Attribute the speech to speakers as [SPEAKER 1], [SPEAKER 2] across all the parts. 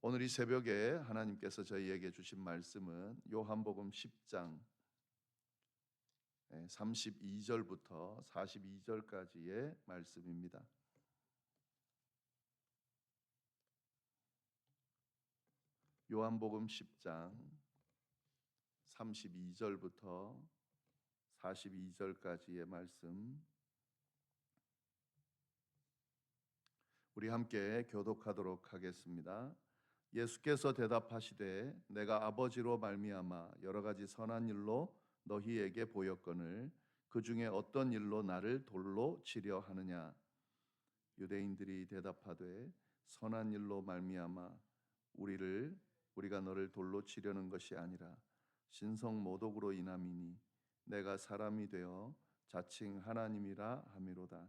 [SPEAKER 1] 오늘 이 새벽에 하나님께서 저희에게 주신 말씀은 요한복음 10장 32절부터 42절까지의 말씀입니다. 요한복음 10장 32절부터 42절까지의 말씀 우리 함께 교독하도록 하겠습니다. 예수께서 대답하시되 내가 아버지로 말미암아 여러 가지 선한 일로 너희에게 보였거늘 그 중에 어떤 일로 나를 돌로 치려 하느냐? 유대인들이 대답하되 선한 일로 말미암아 우리를 우리가 너를 돌로 치려는 것이 아니라 신성 모독으로 인함이니 내가 사람이 되어 자칭 하나님이라 함이로다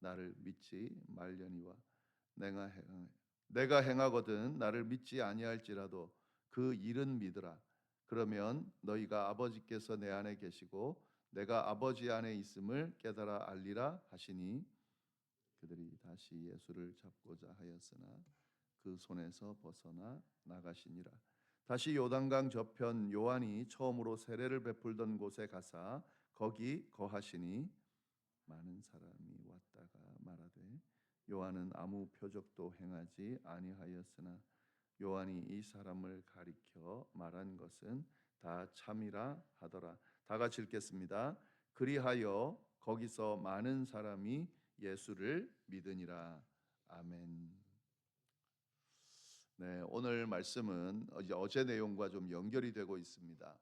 [SPEAKER 1] 나를 믿지 말려니와 내가 행, 내가 행하거든 나를 믿지 아니할지라도 그 일은 믿으라. 그러면 너희가 아버지께서 내 안에 계시고 내가 아버지 안에 있음을 깨달아 알리라 하시니 그들이 다시 예수를 잡고자 하였으나 그 손에서 벗어나 나가시니라. 다시 요단강 저편 요한이 처음으로 세례를 베풀던 곳에 가사 거기 거하시니 많은 사람이 왔다가 말하되 요한은 아무 표적도 행하지 아니하였으나 요한이 이 사람을 가리켜 말한 것은 다 참이라 하더라. 다 같이 읽겠습니다. 그리하여 거기서 많은 사람이 예수를 믿으니라. 아멘. 네, 오늘 말씀은 어제 내용과 좀 연결이 되고 있습니다.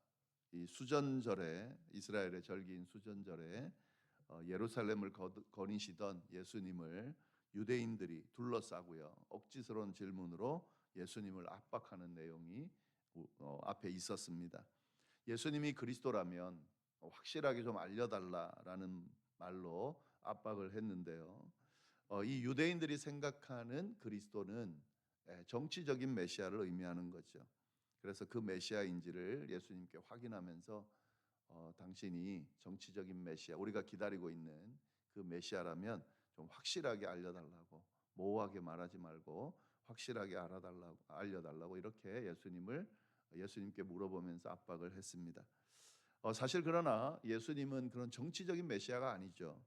[SPEAKER 1] 이 수전절에 이스라엘의 절기인 수전절에 어, 예루살렘을 거니시던 예수님을 유대인들이 둘러싸고요. 억지스러운 질문으로 예수님을 압박하는 내용이 어, 앞에 있었습니다. 예수님이 그리스도라면 확실하게 좀 알려달라라는 말로 압박을 했는데요. 어, 이 유대인들이 생각하는 그리스도는 예, 정치적인 메시아를 의미하는 거죠. 그래서 그 메시아인지를 예수님께 확인하면서 어, 당신이 정치적인 메시아, 우리가 기다리고 있는 그 메시아라면 좀 확실하게 알려달라고 모호하게 말하지 말고 확실하게 알아달라고 알려달라고 이렇게 예수님을 예수님께 물어보면서 압박을 했습니다. 어, 사실 그러나 예수님은 그런 정치적인 메시아가 아니죠.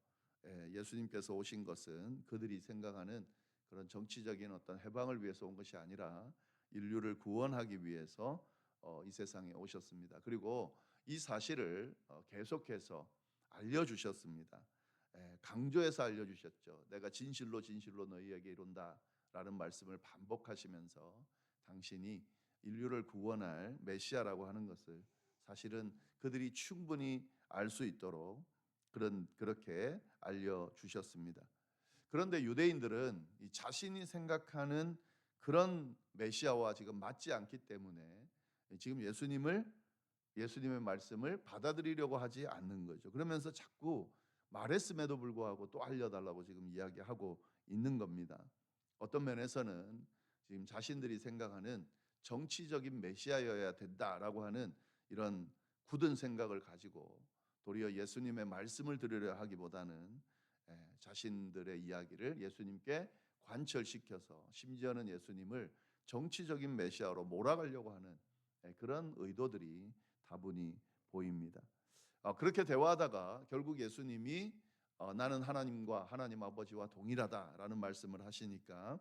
[SPEAKER 1] 예, 예수님께서 오신 것은 그들이 생각하는 그런 정치적인 어떤 해방을 위해서 온 것이 아니라 인류를 구원하기 위해서 어, 이 세상에 오셨습니다. 그리고 이 사실을 어, 계속해서 알려주셨습니다. 강조해서 알려주셨죠. 내가 진실로 진실로 너희에게 이룬다 라는 말씀을 반복하시면서 당신이 인류를 구원할 메시아라고 하는 것을 사실은 그들이 충분히 알 수 있도록 그런 그렇게 알려 주셨습니다. 그런데 유대인들은 자신이 생각하는 그런 메시아와 지금 맞지 않기 때문에 지금 예수님을 예수님의 말씀을 받아들이려고 하지 않는 거죠. 그러면서 자꾸 말했음에도 불구하고 또 알려달라고 지금 이야기하고 있는 겁니다. 어떤 면에서는 지금 자신들이 생각하는 정치적인 메시아여야 된다라고 하는 이런 굳은 생각을 가지고 도리어 예수님의 말씀을 들으려 하기보다는 예, 자신들의 이야기를 예수님께 관철시켜서 심지어는 예수님을 정치적인 메시아로 몰아가려고 하는 예, 그런 의도들이 다분히 보입니다. 어, 그렇게 대화하다가 결국 예수님이 어, 나는 하나님과 하나님 아버지와 동일하다라는 말씀을 하시니까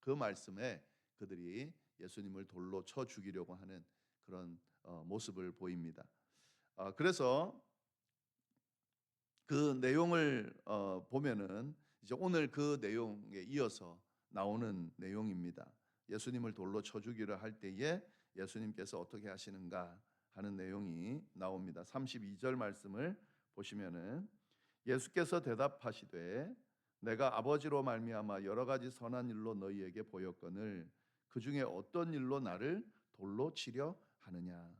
[SPEAKER 1] 그 말씀에 그들이 예수님을 돌로 쳐 죽이려고 하는 그런 어, 모습을 보입니다. 그래서 그 내용을 보면은 이제 오늘 그 내용에 이어서 나오는 내용입니다. 예수님을 돌로 쳐 죽이려 할 때에 예수님께서 어떻게 하시는가 하는 내용이 나옵니다. 32절 말씀을 보시면은 예수께서 대답하시되 내가 아버지로 말미암아 여러 가지 선한 일로 너희에게 보였거늘 그 중에 어떤 일로 나를 돌로 치려 하느냐.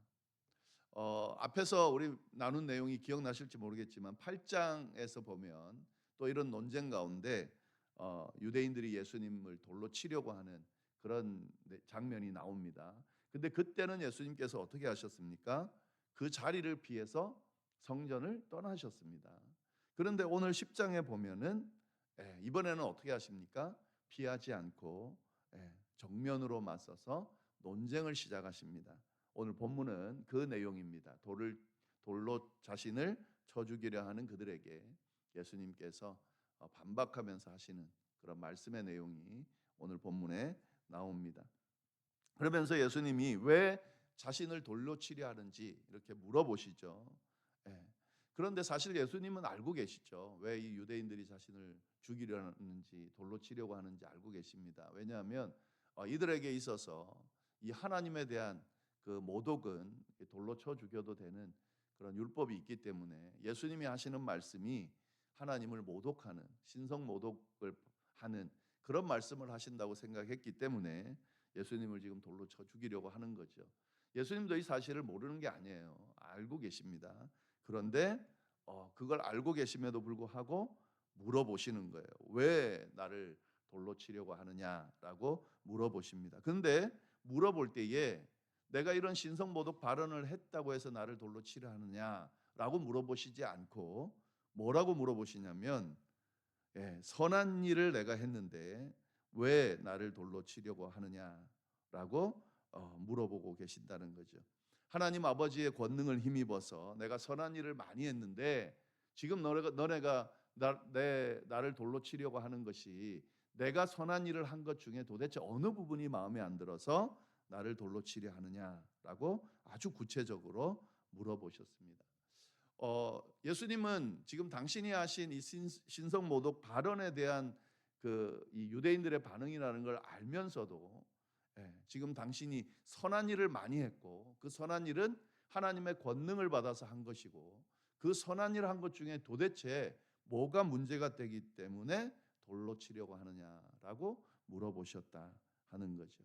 [SPEAKER 1] 어, 앞에서 우리 나눈 내용이 기억나실지 모르겠지만 8장에서 보면 또 이런 논쟁 가운데 어, 유대인들이 예수님을 돌로 치려고 하는 그런 네, 장면이 나옵니다. 근데 그때는 예수님께서 어떻게 하셨습니까? 그 자리를 피해서 성전을 떠나셨습니다. 그런데 오늘 10장에 보면은 예, 이번에는 어떻게 하십니까? 피하지 않고 예, 정면으로 맞서서 논쟁을 시작하십니다. 오늘 본문은 그 내용입니다. 돌을 돌로 자신을 쳐 죽이려 하는 그들에게 예수님께서 어, 반박하면서 하시는 그런 말씀의 내용이 오늘 본문에 나옵니다. 그러면서 예수님이 왜 자신을 돌로 치려 하는지 이렇게 물어보시죠. 예. 그런데 사실 예수님은 알고 계시죠. 왜 이 유대인들이 자신을 죽이려 하는지 돌로 치려고 하는지 알고 계십니다. 왜냐하면 어, 이들에게 있어서 이 하나님에 대한 그 모독은 돌로 쳐 죽여도 되는 그런 율법이 있기 때문에 예수님이 하시는 말씀이 하나님을 모독하는 신성 모독을 하는 그런 말씀을 하신다고 생각했기 때문에 예수님을 지금 돌로 쳐 죽이려고 하는 거죠. 예수님도 이 사실을 모르는 게 아니에요. 알고 계십니다. 그런데 어, 그걸 알고 계심에도 불구하고 물어보시는 거예요. 왜 나를 돌로 치려고 하느냐라고 물어보십니다. 그런데 물어볼 때에 내가 이런 신성 모독 발언을 했다고 해서 나를 돌로 치려 하느냐라고 물어보시지 않고 뭐라고 물어보시냐면 예, 선한 일을 내가 했는데 왜 나를 돌로 치려고 하느냐라고 어, 물어보고 계신다는 거죠. 하나님 아버지의 권능을 힘입어서 내가 선한 일을 많이 했는데 지금 너네가, 너네가 나, 내, 나를 돌로 치려고 하는 것이 내가 선한 일을 한 것 중에 도대체 어느 부분이 마음에 안 들어서 나를 돌로 치려 하느냐라고 아주 구체적으로 물어보셨습니다. 어, 예수님은 지금 당신이 하신 이 신성 모독 발언에 대한 그 이 유대인들의 반응이라는 걸 알면서도 예, 지금 당신이 선한 일을 많이 했고 그 선한 일은 하나님의 권능을 받아서 한 것이고 그 선한 일을 한 것 중에 도대체 뭐가 문제가 되기 때문에 돌로 치려고 하느냐라고 물어보셨다 하는 거죠.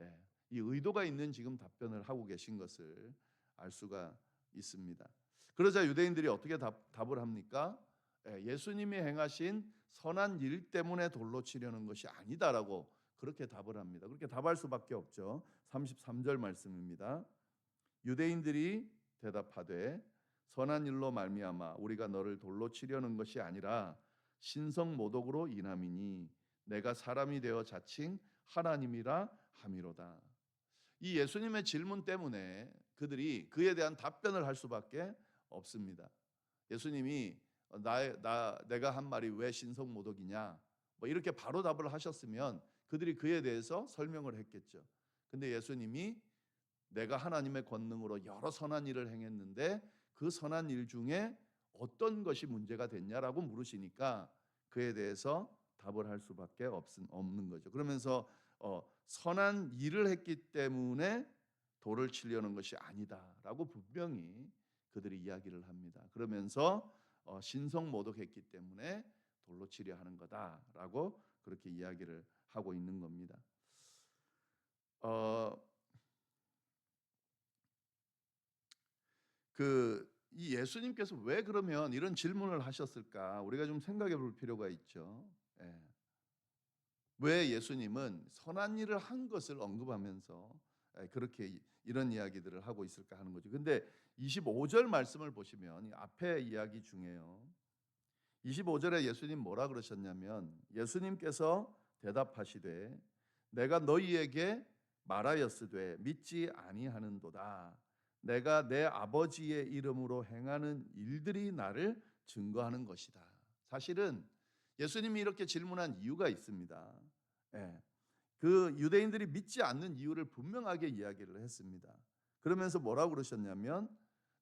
[SPEAKER 1] 예, 이 의도가 있는 지금 답변을 하고 계신 것을 알 수가 있습니다. 그러자 유대인들이 어떻게 답, 답을 합니까? 예, 예수님이 행하신 선한 일 때문에 돌로 치려는 것이 아니다라고 그렇게 답을 합니다. 그렇게 답할 수밖에 없죠. 33절 말씀입니다. 유대인들이 대답하되 선한 일로 말미암아 우리가 너를 돌로 치려는 것이 아니라 신성 모독으로 인함이니 내가 사람이 되어 자칭 하나님이라 함이로다. 이 예수님의 질문 때문에 그들이 그에 대한 답변을 할 수밖에 없습니다. 예수님이 나, 나 내가 한 말이 왜 신성 모독이냐? 뭐 이렇게 바로 답을 하셨으면 그들이 그에 대해서 설명을 했겠죠. 근데 예수님이 내가 하나님의 권능으로 여러 선한 일을 행했는데 그 선한 일 중에 어떤 것이 문제가 됐냐라고 물으시니까 그에 대해서 답을 할 수밖에 없는 거죠. 그러면서 어, 선한 일을 했기 때문에 돌을 치려는 것이 아니다라고 분명히 그들이 이야기를 합니다. 그러면서 어, 신성 모독했기 때문에 돌로 치려 하는 거다라고 그렇게 이야기를 하고 있는 겁니다. 어, 그 이 예수님께서 왜 그러면 이런 질문을 하셨을까? 우리가 좀 생각해 볼 필요가 있죠. 예. 왜 예수님은 선한 일을 한 것을 언급하면서 예, 그렇게 이런 이야기들을 하고 있을까 하는 거죠. 근데 25절 말씀을 보시면 앞에 이야기 중에요. 25절에 예수님 뭐라 그러셨냐면 예수님께서 대답하시되 내가 너희에게 말하였으되 믿지 아니하는도다. 내가 내 아버지의 이름으로 행하는 일들이 나를 증거하는 것이다. 사실은 예수님이 이렇게 질문한 이유가 있습니다. 예. 그 유대인들이 믿지 않는 이유를 분명하게 이야기를 했습니다. 그러면서 뭐라고 그러셨냐면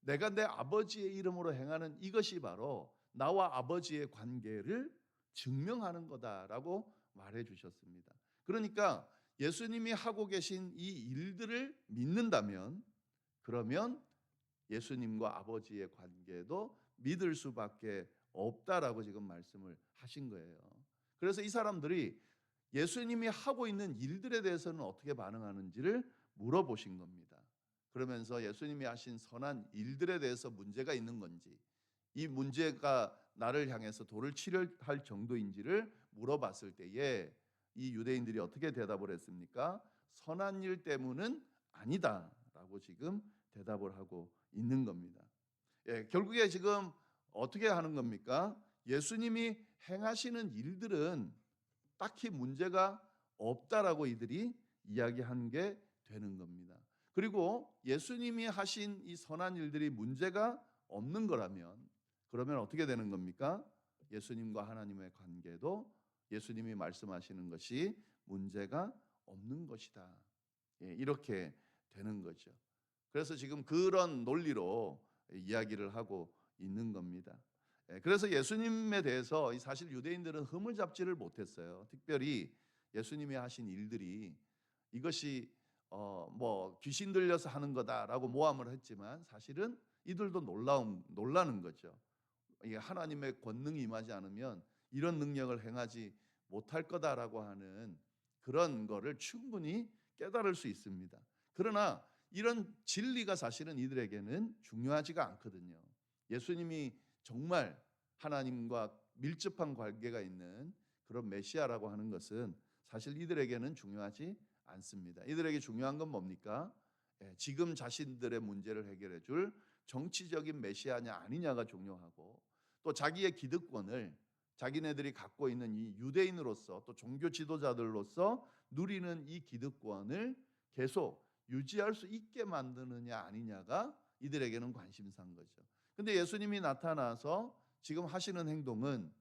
[SPEAKER 1] 내가 내 아버지의 이름으로 행하는 이것이 바로 나와 아버지의 관계를 증명하는 거다라고 말해 주셨습니다. 그러니까 예수님이 하고 계신 이 일들을 믿는다면 그러면 예수님과 아버지의 관계도 믿을 수밖에 없다라고 지금 말씀을 하신 거예요. 그래서 이 사람들이 예수님이 하고 있는 일들에 대해서는 어떻게 반응하는지를 물어보신 겁니다. 그러면서 예수님이 하신 선한 일들에 대해서 문제가 있는 건지 이 문제가 나를 향해서 돌을 치료할 정도인지를 물어봤을 때에 이 유대인들이 어떻게 대답을 했습니까? 선한 일 때문은 아니다라고 지금 대답을 하고 있는 겁니다. 예, 결국에 지금 어떻게 하는 겁니까? 예수님이 행하시는 일들은 딱히 문제가 없다라고 이들이 이야기한 게 되는 겁니다. 그리고 예수님이 하신 이 선한 일들이 문제가 없는 거라면 그러면 어떻게 되는 겁니까? 예수님과 하나님의 관계도 예수님이 말씀하시는 것이 문제가 없는 것이다. 예, 이렇게 되는 거죠. 그래서 지금 그런 논리로 이야기를 하고 있는 겁니다. 예, 그래서 예수님에 대해서 사실 유대인들은 흠을 잡지를 못했어요. 특별히 예수님이 하신 일들이 이것이 어 뭐 귀신 들려서 하는 거다라고 모함을 했지만 사실은 이들도 놀라운 놀라는 거죠. 이게 하나님의 권능이 임하지 않으면 이런 능력을 행하지 못할 거다라고 하는 그런 거를 충분히 깨달을 수 있습니다. 그러나 이런 진리가 사실은 이들에게는 중요하지가 않거든요. 예수님이 정말 하나님과 밀접한 관계가 있는 그런 메시아라고 하는 것은 사실 이들에게는 중요하지 않습니다. 이들에게 중요한 건 뭡니까? 예, 지금 자신들의 문제를 해결해 줄 정치적인 메시아냐 아니냐가 중요하고 또 자기의 기득권을 자기네들이 갖고 있는 이 유대인으로서 또 종교 지도자들로서 누리는 이 기득권을 계속 유지할 수 있게 만드느냐 아니냐가 이들에게는 관심사인 거죠. 근데 예수님이 나타나서 지금 하시는 행동은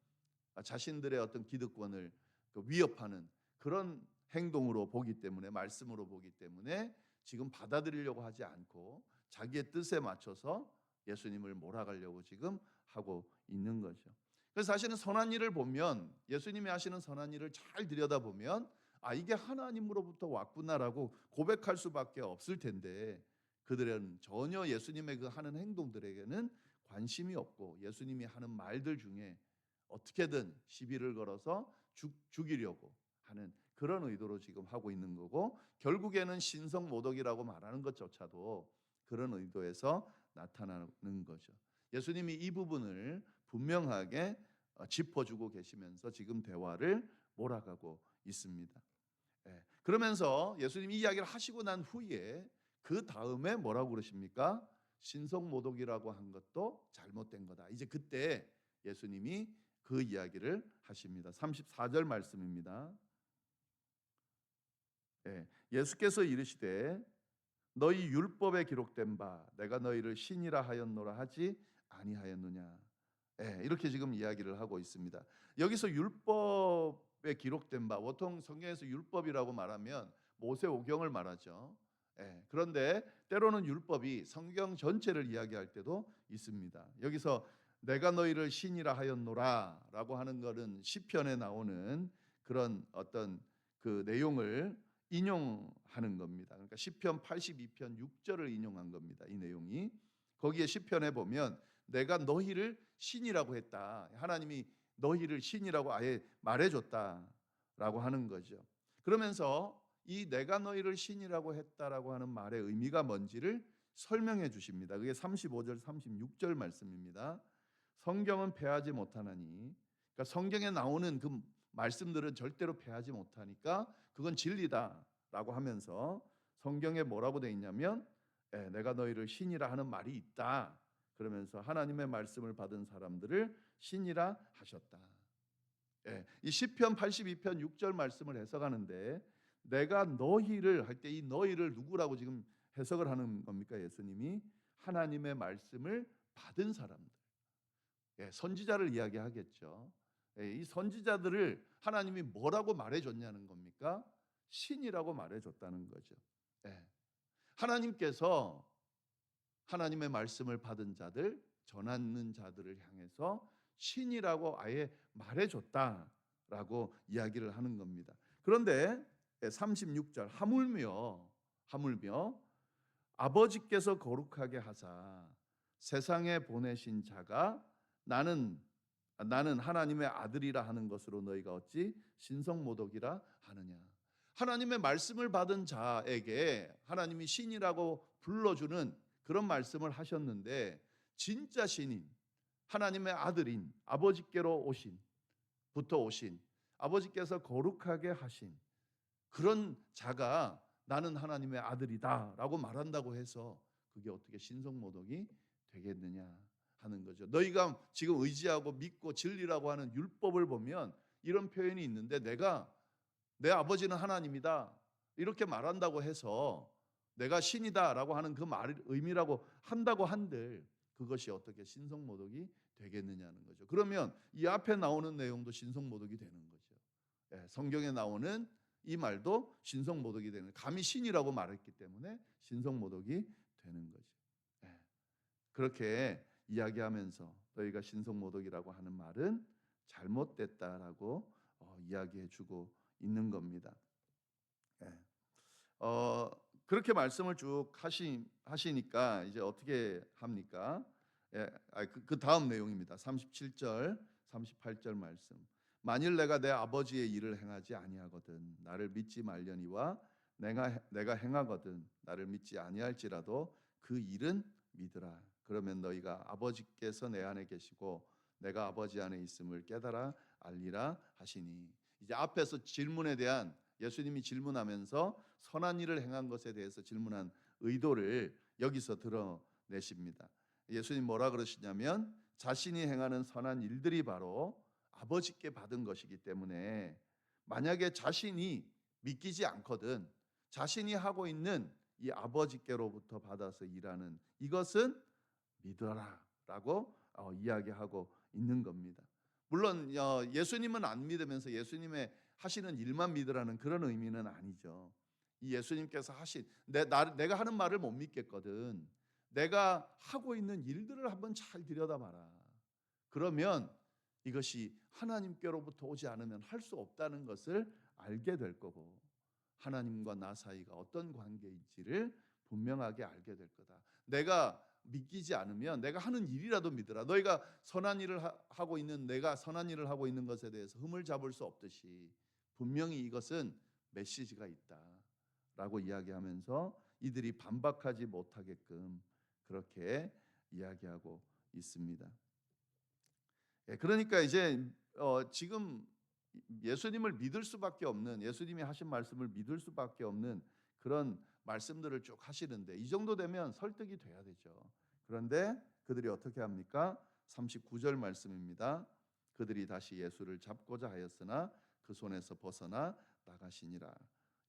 [SPEAKER 1] 자신들의 어떤 기득권을 그 위협하는 그런 행동으로 보기 때문에 말씀으로 보기 때문에 지금 받아들이려고 하지 않고 자기의 뜻에 맞춰서 예수님을 몰아가려고 지금 하고 있는 거죠. 그래서 사실은 선한 일을 보면 예수님이 하시는 선한 일을 잘 들여다보면 아 이게 하나님으로부터 왔구나라고 고백할 수밖에 없을 텐데 그들은 전혀 예수님의 그 하는 행동들에게는 관심이 없고 예수님이 하는 말들 중에 어떻게든 시비를 걸어서 죽, 죽이려고 하는 그런 의도로 지금 하고 있는 거고 결국에는 신성 모독이라고 말하는 것조차도 그런 의도에서 나타나는 거죠. 예수님이 이 부분을 분명하게 어, 짚어주고 계시면서 지금 대화를 몰아가고 있습니다. 예, 그러면서 예수님이 이야기를 하시고 난 후에 그 다음에 뭐라고 그러십니까? 신성 모독이라고 한 것도 잘못된 거다. 이제 그때 예수님이 그 이야기를 하십니다. 34절 말씀입니다. 예, 예수께서 이르시되 너희 율법에 기록된 바 내가 너희를 신이라 하였노라 하지 아니하였느냐. 예, 이렇게 지금 이야기를 하고 있습니다. 여기서 율법에 기록된 바 보통 성경에서 율법이라고 말하면 모세 오경을 말하죠. 예, 그런데 때로는 율법이 성경 전체를 이야기할 때도 있습니다. 여기서 내가 너희를 신이라 하였노라라고 하는 것은 시편에 나오는 그런 어떤 그 내용을 인용하는 겁니다. 그러니까 시편 82편 6절을 인용한 겁니다. 이 내용이 거기에 시편에 보면 내가 너희를 신이라고 했다. 하나님이 너희를 신이라고 아예 말해 줬다라고 하는 거죠. 그러면서 이 내가 너희를 신이라고 했다라고 하는 말의 의미가 뭔지를 설명해 주십니다. 그게 35절 36절 말씀입니다. 성경은 패하지 못하나니 그러니까 성경에 나오는 그 말씀들은 절대로 패하지 못하니까 그건 진리다라고 하면서 성경에 뭐라고 돼 있냐면 예, 내가 너희를 신이라 하는 말이 있다. 그러면서 하나님의 말씀을 받은 사람들을 신이라 하셨다. 예, 이 시편 82편 6절 말씀을 해석하는데 내가 너희를 할 때 이 너희를 누구라고 지금 해석을 하는 겁니까? 예수님이 하나님의 말씀을 받은 사람들. 예, 선지자를 이야기하겠죠. 예, 이 선지자들을 하나님이 뭐라고 말해줬냐는 겁니까? 신이라고 말해줬다는 거죠. 예. 하나님께서 하나님의 말씀을 받은 자들, 전하는 자들을 향해서 신이라고 아예 말해줬다라고 이야기를 하는 겁니다. 그런데 36절 하물며 하물며 아버지께서 거룩하게 하사 세상에 보내신 자가 나는 나는 하나님의 아들이라 하는 것으로 너희가 어찌 신성모독이라 하느냐. 하나님의 말씀을 받은 자에게 하나님이 신이라고 불러주는 그런 말씀을 하셨는데 진짜 신인 하나님의 아들인 아버지께로 오신 부터 오신 아버지께서 거룩하게 하신 그런 자가 나는 하나님의 아들이다라고 말한다고 해서 그게 어떻게 신성모독이 되겠느냐 하는 거죠. 너희가 지금 의지하고 믿고 진리라고 하는 율법을 보면 이런 표현이 있는데 내가 내 아버지는 하나님이다 이렇게 말한다고 해서 내가 신이다라고 하는 그 말 의미라고 한다고 한들 그것이 어떻게 신성모독이 되겠느냐는 거죠. 그러면 이 앞에 나오는 내용도 신성모독이 되는 거죠. 예, 성경에 나오는 이 말도 신성모독이 되는 감히 신이라고 말했기 때문에 신성모독이 되는 거죠. 예, 그렇게 이야기하면서 너희가 신성모독이라고 하는 말은 잘못됐다라고 어, 이야기해주고 있는 겁니다. 예. 어, 그렇게 말씀을 쭉 하시, 하시니까 이제 어떻게 합니까? 예, 아, 그, 그 다음 내용입니다. 37절, 38절 말씀. 만일 내가 내 아버지의 일을 행하지 아니하거든 나를 믿지 말려니와 내가 내가 행하거든 나를 믿지 아니할지라도 그 일은 믿으라. 그러면 너희가 아버지께서 내 안에 계시고 내가 아버지 안에 있음을 깨달아 알리라 하시니 이제 앞에서 질문에 대한 예수님이 질문하면서 선한 일을 행한 것에 대해서 질문한 의도를 여기서 드러내십니다. 예수님 뭐라 그러시냐면 자신이 행하는 선한 일들이 바로 아버지께 받은 것이기 때문에 만약에 자신이 믿기지 않거든 자신이 하고 있는 이 아버지께로부터 받아서 일하는 이것은 믿어라라고 어, 이야기하고 있는 겁니다. 물론 어, 예수님은 안 믿으면서 예수님의 하시는 일만 믿으라는 그런 의미는 아니죠. 이 예수님께서 하신 내, 나, 내가 하는 말을 못 믿겠거든. 내가 하고 있는 일들을 한번 잘 들여다봐라. 그러면 이것이 하나님께로부터 오지 않으면 할 수 없다는 것을 알게 될 거고 하나님과 나 사이가 어떤 관계인지를 분명하게 알게 될 거다. 내가 믿기지 않으면 내가 하는 일이라도 믿으라. 너희가 선한 일을 하고 있는 내가 선한 일을 하고 있는 것에 대해서 흠을 잡을 수 없듯이 분명히 이것은 메시지가 있다 라고 이야기하면서 이들이 반박하지 못하게끔 그렇게 이야기하고 있습니다. 예, 그러니까 이제 어, 지금 예수님을 믿을 수밖에 없는 예수님이 하신 말씀을 믿을 수밖에 없는 그런 말씀들을 쭉 하시는데 이 정도 되면 설득이 돼야 되죠. 그런데 그들이 어떻게 합니까? 39절 말씀입니다. 그들이 다시 예수를 잡고자 하였으나 그 손에서 벗어나 나가시니라.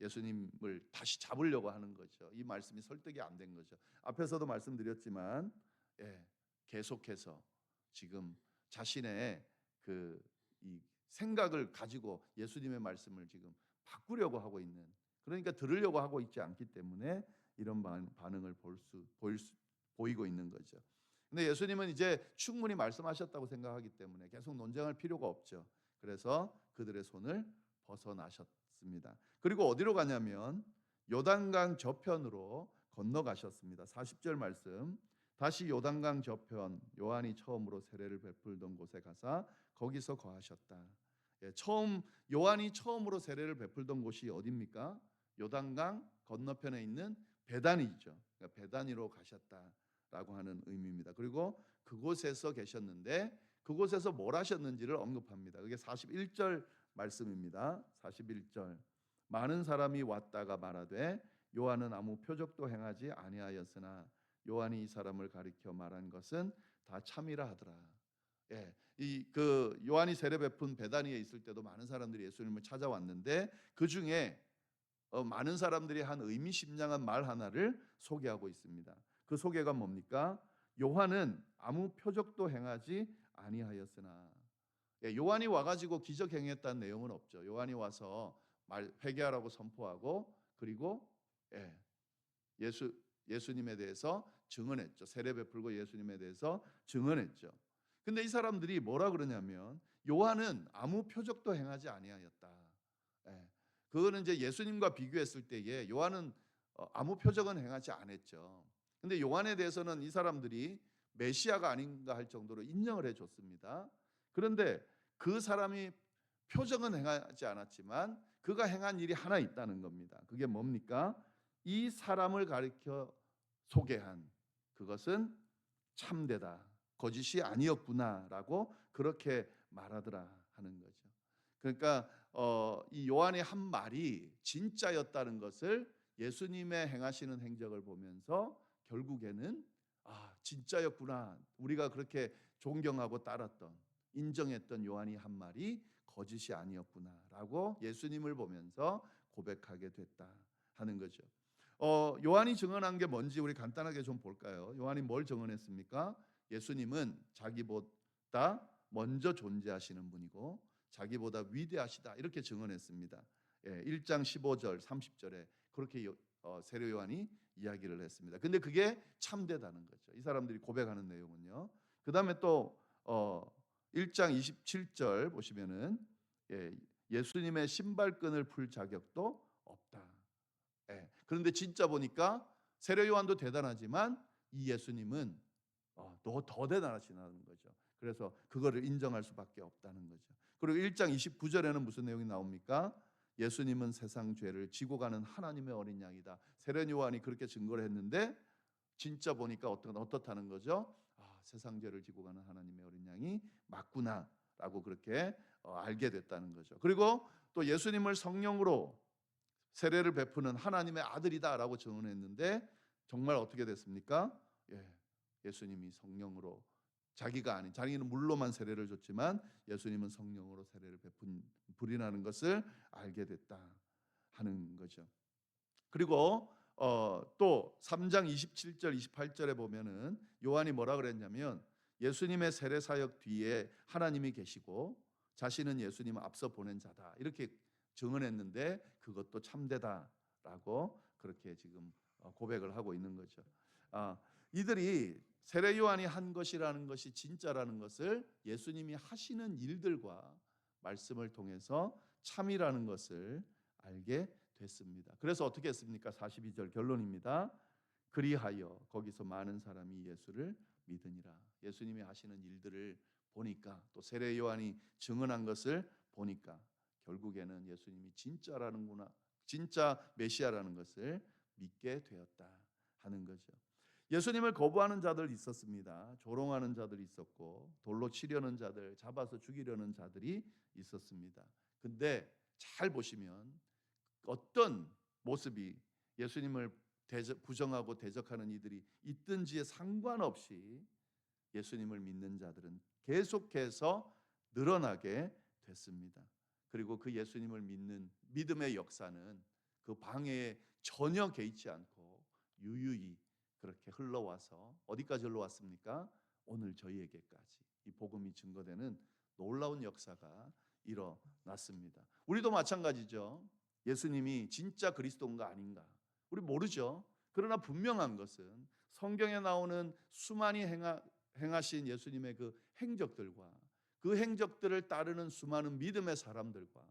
[SPEAKER 1] 예수님을 다시 잡으려고 하는 거죠. 이 말씀이 설득이 안 된 거죠. 앞에서도 말씀드렸지만 예, 계속해서 지금 자신의 그이 생각을 가지고 예수님의 말씀을 지금 바꾸려고 하고 있는 그러니까 들으려고 하고 있지 않기 때문에 이런 반응을 볼 수 보일 수 보이고 있는 거죠. 근데 예수님은 이제 충분히 말씀하셨다고 생각하기 때문에 계속 논쟁할 필요가 없죠. 그래서 그들의 손을 벗어나셨습니다. 그리고 어디로 가냐면 요단강 저편으로 건너가셨습니다. 40절 말씀. 다시 요단강 저편 요한이 처음으로 세례를 베풀던 곳에 가사 거기서 거하셨다. 예, 처음 요한이 처음으로 세례를 베풀던 곳이 어디입니까? 요단강 건너편에 있는 베단이죠. 그러니까 베단이로 가셨다라고 하는 의미입니다. 그리고 그곳에서 계셨는데 그곳에서 뭘 하셨는지를 언급합니다. 그게 41절 말씀입니다. 41절. 많은 사람이 왔다가 말하되 요한은 아무 표적도 행하지 아니하였으나 요한이 이 사람을 가리켜 말한 것은 다 참이라 하더라. 예, 이 그 요한이 세례 베푼 베다니에 있을 때도 많은 사람들이 예수님을 찾아왔는데 그 중에 어, 많은 사람들이 한 의미심장한 말 하나를 소개하고 있습니다. 그 소개가 뭡니까? 요한은 아무 표적도 행하지 아니하였으나 예, 요한이 와가지고 기적 행했다는 내용은 없죠. 요한이 와서 말 회개하라고 선포하고 그리고 예, 예수 예수님에 대해서 증언했죠. 세례 베풀고 예수님에 대해서 증언했죠. 근데 이 사람들이 뭐라 그러냐면 요한은 아무 표적도 행하지 아니하였다. 예, 그거는 이제 예수님과 비교했을 때에 요한은 어, 아무 표적은 행하지 않았죠. 근데 요한에 대해서는 이 사람들이 메시아가 아닌가 할 정도로 인정을 해 줬습니다. 그런데 그 사람이 표정은 행하지 않았지만 그가 행한 일이 하나 있다는 겁니다. 그게 뭡니까? 이 사람을 가리켜 소개한 그것은 참되다. 거짓이 아니었구나라고 그렇게 말하더라 하는 거죠. 그러니까 어, 이 요한의 한 말이 진짜였다는 것을 예수님의 행하시는 행적을 보면서 결국에는 아 진짜였구나 우리가 그렇게 존경하고 따랐던 인정했던 요한이 한 말이 거짓이 아니었구나라고 예수님을 보면서 고백하게 됐다 하는 거죠. 어, 요한이 증언한 게 뭔지 우리 간단하게 좀 볼까요? 요한이 뭘 증언했습니까? 예수님은 자기보다 먼저 존재하시는 분이고 자기보다 위대하시다 이렇게 증언했습니다. 예, 1장 15절 30절에 그렇게 요- 어, 세례 요한이 이야기를 했습니다. 근데 그게 참되다는 거죠. 이 사람들이 고백하는 내용은요. 그 다음에 또 어, 1장 27절 보시면은 예, 예수님의 신발끈을 풀 자격도 없다. 예, 그런데 진짜 보니까 세례 요한도 대단하지만 이 예수님은 어, 더 대단하시다는 거죠. 그래서 그거를 인정할 수밖에 없다는 거죠. 그리고 1장 29절에는 무슨 내용이 나옵니까? 예수님은 세상 죄를 지고 가는 하나님의 어린 양이다. 세례 요한이 그렇게 증거를 했는데 진짜 보니까 어떤 어떻다는 거죠? 아, 세상 죄를 지고 가는 하나님의 어린 양이 맞구나라고 그렇게 어, 알게 됐다는 거죠. 그리고 또 예수님을 성령으로 세례를 베푸는 하나님의 아들이다라고 증언했는데 정말 어떻게 됐습니까? 예, 예수님이 성령으로 자기가 아닌 자기는 물로만 세례를 줬지만 예수님은 성령으로 세례를 베푼 불이라는 것을 알게 됐다 하는 거죠. 그리고 어, 또 3장 27절 28절에 보면은 요한이 뭐라 그랬냐면 예수님의 세례 사역 뒤에 하나님이 계시고 자신은 예수님 앞서 보낸 자다 이렇게 증언했는데 그것도 참되다라고 그렇게 지금 어, 고백을 하고 있는 거죠. 아, 이들이 세례 요한이 한 것이라는 것이 진짜라는 것을 예수님이 하시는 일들과 말씀을 통해서 참이라는 것을 알게 됐습니다. 그래서 어떻게 했습니까? 42절 결론입니다. 그리하여 거기서 많은 사람이 예수를 믿으니라. 예수님이 하시는 일들을 보니까 또 세례 요한이 증언한 것을 보니까 결국에는 예수님이 진짜라는구나. 진짜 메시아라는 것을 믿게 되었다 하는 거죠. 예수님을 거부하는 자들 있었습니다. 조롱하는 자들 있었고 돌로 치려는 자들, 잡아서 죽이려는 자들이 있었습니다. 근데 잘 보시면 어떤 모습이 예수님을 대적, 부정하고 대적하는 이들이 있든지에 상관없이 예수님을 믿는 자들은 계속해서 늘어나게 됐습니다. 그리고 그 예수님을 믿는 믿음의 역사는 그 방해에 전혀 개의치 않고 유유히 그렇게 흘러와서 어디까지 흘러왔습니까? 오늘 저희에게까지 이 복음이 증거되는 놀라운 역사가 일어났습니다. 우리도 마찬가지죠. 예수님이 진짜 그리스도인가 아닌가 우리 모르죠. 그러나 분명한 것은 성경에 나오는 수많이 행하, 행하신 예수님의 그 행적들과 그 행적들을 따르는 수많은 믿음의 사람들과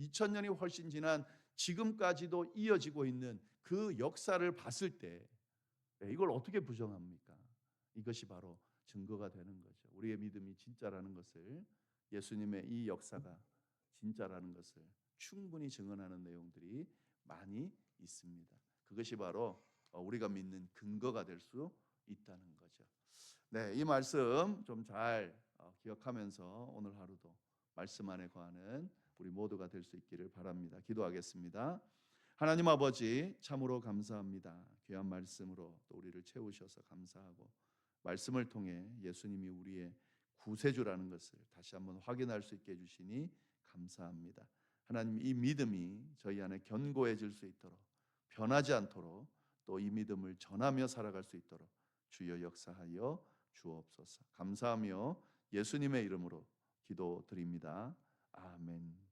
[SPEAKER 1] 2000년이 훨씬 지난 지금까지도 이어지고 있는 그 역사를 봤을 때 네, 이걸 어떻게 부정합니까? 이것이 바로 증거가 되는 거죠. 우리의 믿음이 진짜라는 것을 예수님의 이 역사가 진짜라는 것을 충분히 증언하는 내용들이 많이 있습니다. 그것이 바로 어, 우리가 믿는 근거가 될 수 있다는 거죠. 네, 이 말씀 좀잘 어, 기억하면서 오늘 하루도 말씀 안에 거하는 우리 모두가 될 수 있기를 바랍니다. 기도하겠습니다. 하나님 아버지 참으로 감사합니다. 귀한 말씀으로 또 우리를 채우셔서 감사하고 말씀을 통해 예수님이 우리의 구세주라는 것을 다시 한번 확인할 수 있게 해주시니 감사합니다. 하나님 이 믿음이 저희 안에 견고해질 수 있도록 변하지 않도록 또 이 믿음을 전하며 살아갈 수 있도록 주여 역사하여 주옵소서. 감사하며 예수님의 이름으로 기도드립니다. 아멘.